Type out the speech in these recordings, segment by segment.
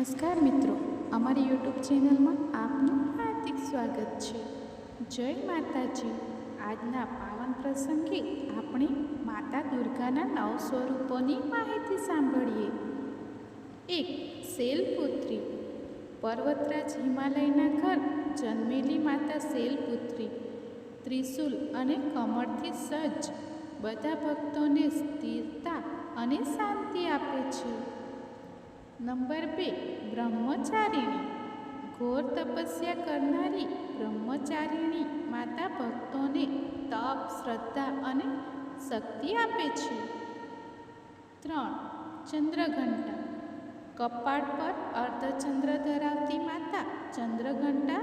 નમસ્કાર મિત્રો, અમારી યુટ્યુબ ચેનલમાં આપનું હાર્દિક સ્વાગત છે. જય માતાજી. આજના પાવન પ્રસંગે આપણે માતા દુર્ગાના નવ સ્વરૂપોની માહિતી સાંભળીએ. એક શેલપુત્રી પર્વતરાજ હિમાલયના ઘર જન્મેલી માતા શેલપુત્રી ત્રિશુલ અને કમળથી સજ્જ. બધા ભક્તોને સ્થિરતા અને શાંતિ આપે છે. નંબર બે, બ્રહ્મચારિણી. ઘોર તપસ્યા કરનારી બ્રહ્મચારિણી માતા ભક્તોને તપ, શ્રદ્ધા અને શક્તિ આપે છે. ત્રણ, ચંદ્રઘંટા. કપાળ પર અર્ધચંદ્ર ધરાવતી માતા ચંદ્રઘંટા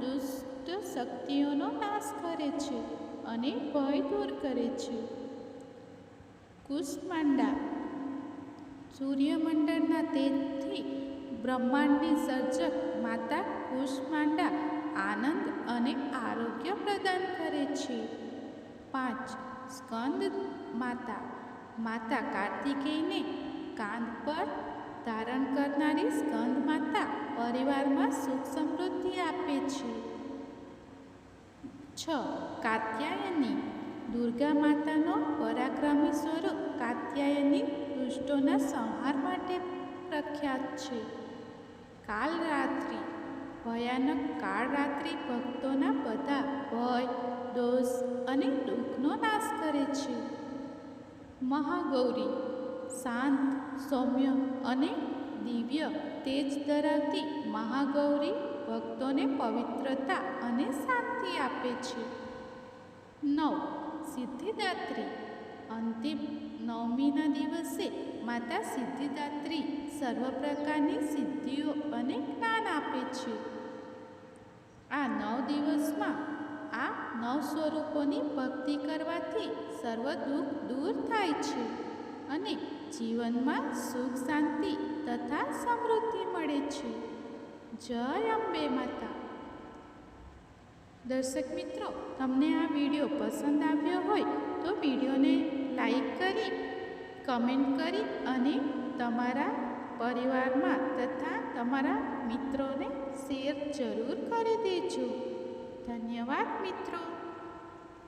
દુષ્ટ શક્તિઓનો નાશ કરે છે અને ભય દૂર કરે છે. કુષ્માંડા. સૂર્યમંડળના તેજથી બ્રહ્માંડની સર્જક માતા કુષ્માંડા આનંદ અને આરોગ્ય પ્રદાન કરે છે. પાંચ, સ્કંદ માતા. માતા કાર્તિકેયને કાંધ પર ધારણ કરનારી સ્કંદ માતા પરિવારમાં સુખ સમૃદ્ધિ આપે છે. છ, કાત્યાયની. દુર્ગા માતાનો પરાક્રમી સ્વરૂપ કાત્યાયની દુષ્ટોના સંહાર માટે પ્રખ્યાત છે. કાલરાત્રિ. ભયાનક કાળરાત્રિ ભક્તોના બધા ભય, દોષ અને દુઃખનો નાશ કરે છે. મહાગૌરી શાંત, સૌમ્ય અને દિવ્ય તેજ ધરાવતી મહાગૌરી ભક્તોને પવિત્રતા અને શાંતિ આપે છે. નવ સિદ્ધિદાત્રી. અંતિમ નવમીના દિવસે માતા સિદ્ધિદાત્રી સર્વ પ્રકારની સિદ્ધિઓ અને જ્ઞાન આપે છે. આ નવ દિવસમાં આ નવ સ્વરૂપોની ભક્તિ કરવાથી સર્વ દુઃખ દૂર થાય છે અને જીવનમાં સુખ, શાંતિ તથા સમૃદ્ધિ મળે છે. જય અંબે માતા. દર્શક મિત્રો, તમને આ વીડિયો પસંદ આવ્યો હોય તો વિડીયોને લાઈક કરી, કમેન્ટ કરી અને તમારા પરિવારમાં તથા તમારા મિત્રોને શેર જરૂર કરી દેજો. ધન્યવાદ મિત્રો.